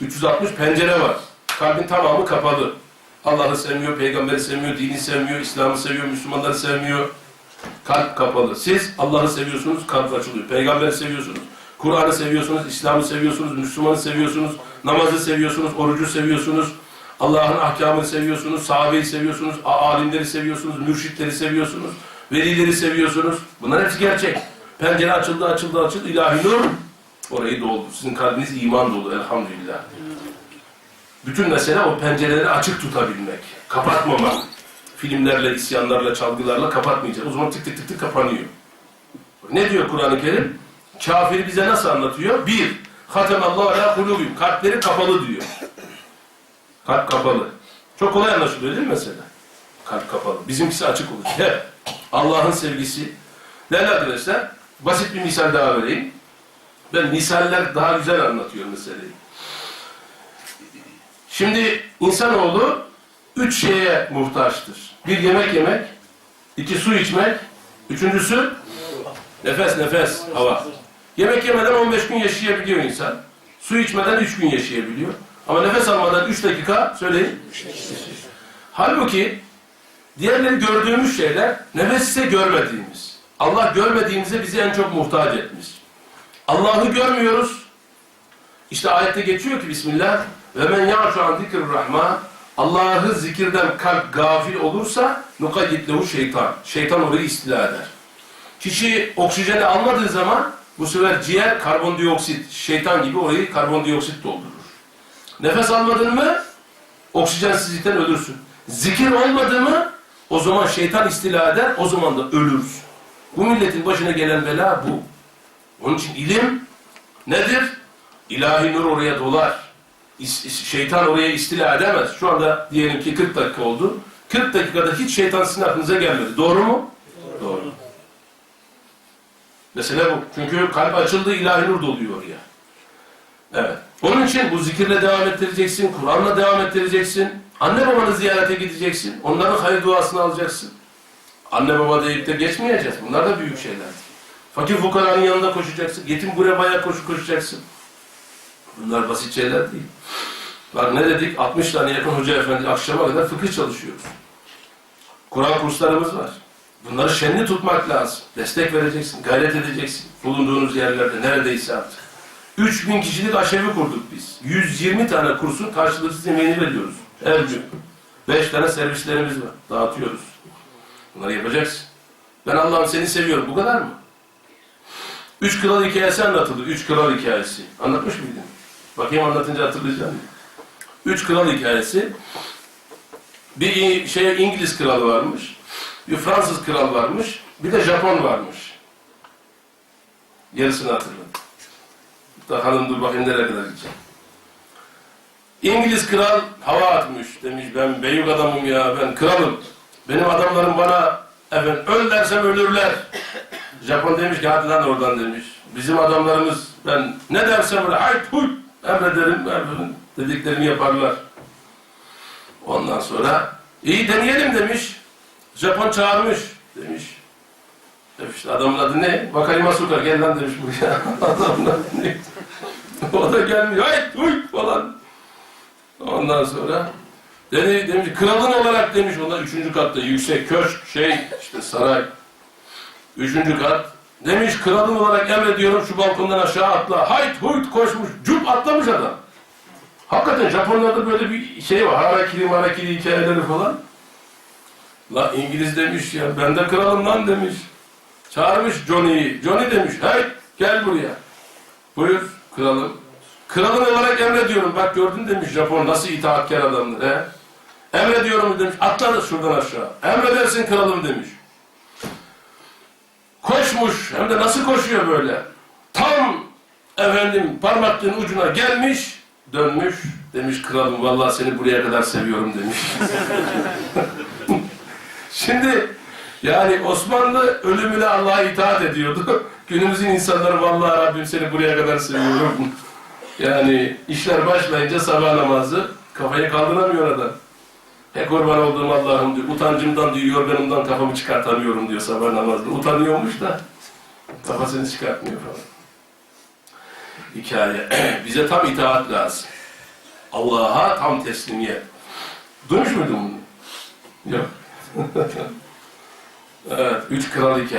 360 pencere var. Kalbin tamamı kapalı. Allah'ı sevmiyor, peygamberi sevmiyor, dini sevmiyor, İslam'ı seviyor, Müslümanları sevmiyor. Kalp kapalı. Siz Allah'ı seviyorsunuz, kalp açılıyor. Peygamberi seviyorsunuz. Kur'an'ı seviyorsunuz, İslam'ı seviyorsunuz, Müslüman'ı seviyorsunuz, namazı seviyorsunuz, orucu seviyorsunuz, Allah'ın ahkamını seviyorsunuz, sahabeyi seviyorsunuz, alimleri seviyorsunuz, mürşitleri seviyorsunuz, velileri seviyorsunuz. Bunlar hepsi gerçek. Pencere açıldı, açıldı, açıldı. İlahi nur orayı doldu. Sizin kalbiniz iman dolu elhamdülillah. Bütün mesele o pencereleri açık tutabilmek, kapatmamak. Filmlerle, isyanlarla, çalgılarla kapatmayacak. O zaman tık tık tık tık kapanıyor. Ne diyor Kur'an-ı Kerim? Kafiri bize nasıl anlatıyor? Bir, hatemallahu ala kulubim. Kalpleri kapalı diyor. Kalp kapalı. Çok kolay anlaşılıyor değil mi mesela? Kalp kapalı. Bizimkisi açık olur. Hep Allah'ın sevgisi. Değerli arkadaşlar, basit bir misal daha vereyim. Ben misaller daha güzel anlatıyor meseleyi. Şimdi insanoğlu üç şeye muhtaçtır. Bir yemek yemek, iki su içmek, üçüncüsü nefes nefes, hava. Yemek yemeden 15 gün yaşayabiliyor insan. Su içmeden 3 gün yaşayabiliyor. Ama nefes almadan 3 dakika söyleyin. Halbuki diğerleri gördüğümüz şeyler nefes ise görmediğimiz. Allah görmediğimize bizi en çok muhtaç etmiş. Allah'ı görmüyoruz. İşte ayette geçiyor ki Bismillah ve men ya'şu an rahman Allah'ı zikirden kalp gafil olursa nukayyid lehu şeytan. Şeytan orayı istila eder. Kişi oksijeni almadığı zaman bu sefer ciğer karbondioksit, şeytan gibi orayı karbondioksit doldurur. Nefes almadın mı oksijensizlikten ölürsün. Zikir olmadı mı o zaman şeytan istila eder, o zaman da ölürsün. Bu milletin başına gelen bela bu. Onun için ilim nedir? İlahi nur oraya dolar. Şeytan oraya istila edemez. Şu anda diyelim ki 40 dakika oldu. 40 dakikada hiç şeytan sizin aklınıza gelmedi. Doğru mu? Doğru. Mesele bu. Çünkü kalp açıldı, ilahi nur doluyor oraya. Evet. Onun için bu zikirle devam ettireceksin, Kur'an'la devam ettireceksin. Anne babanı ziyarete gideceksin. Onların hayır duasını alacaksın. Anne baba deyip de geçmeyeceğiz. Bunlar da büyük şeyler. Fakir fukaranın yanında koşacaksın. Yetim gurebaya koşu koşacaksın. Bunlar basit şeyler değil. Bak ne dedik? 60 tane yakın hoca efendi akşama kadar fıkıh çalışıyoruz. Kur'an kurslarımız var. Bunları şenli tutmak lazım. Destek vereceksin, gayret edeceksin. Bulunduğunuz yerlerde neredeyse artık. 3000 kişilik aşevi kurduk biz. 120 tane kursun karşılıksız yemeğini veriyoruz. Her gün. 5 tane servislerimiz var. Dağıtıyoruz. Bunları yapacaksın. Ben Allah'ım seni seviyorum. Bu kadar mı? Üç kral hikayesi anlatıldı. Üç kral hikayesi. Anlatmış mıydın? Bakayım anlatınca hatırlayacağım. Üç kral hikayesi. Bir şey İngiliz kralı varmış. Bir Fransız kral varmış. Bir de Japon varmış. Yarısını hatırladım. Bakalım dur bakayım nereye kadar gideceğim. İngiliz kral hava atmış. Demiş ben büyük adamım ya ben kralım. Benim adamlarım bana efendim öl dersem ölürler. Japon demiş ki hadi lan oradan demiş. Bizim adamlarımız ben ne dersem öyle hayt huy emrederim emrederim dediklerini yaparlar. Ondan sonra iyi deneyelim demiş. Japon çağırmış demiş. Demiş adamın adı ne? Bakayım Asuka gel lan demiş buraya. adamın adı ne? o da gelmiş. Hayt huy falan. Ondan sonra dedi, demiş kralın olarak demiş onlar üçüncü katta yüksek köşk şey işte saray. Üçüncü kat. Demiş kralım olarak emrediyorum şu balkondan aşağı atla. Hayt huyt koşmuş. Cup atlamış adam. Hakikaten Japonlarda böyle bir şey var. Harakiri marakiri hikayeleri falan. La İngiliz demiş ya ben de kralım lan demiş. Çağırmış Johnny'yi. Johnny demiş hey gel buraya. Buyur kralım. Kralın olarak emrediyorum. Bak gördün demiş Japon nasıl itaatkar adamdır he. Emrediyorum demiş. Atla şuradan aşağı. Emredersin kralım demiş. Koşmuş. Hem de nasıl koşuyor böyle. Tam efendim parmaklığın ucuna gelmiş. Dönmüş. Demiş kralım vallahi seni buraya kadar seviyorum demiş. Şimdi yani Osmanlı ölümüne Allah'a itaat ediyordu. Günümüzün insanları vallahi Rabbim seni buraya kadar seviyorum. Yani işler başlayınca sabah namazı kafayı kaldıramıyor adam. He kurban olduğum Allah'ım diyor. Utancımdan diyor, yorganımdan kafamı çıkartamıyorum diyor sabah namazda. Utanıyormuş da kafasını çıkartmıyor falan. Hikaye. Bize tam itaat lazım. Allah'a tam teslimiyet. Duymuş muydun bunu? Yok. evet, üç kral hikayesi.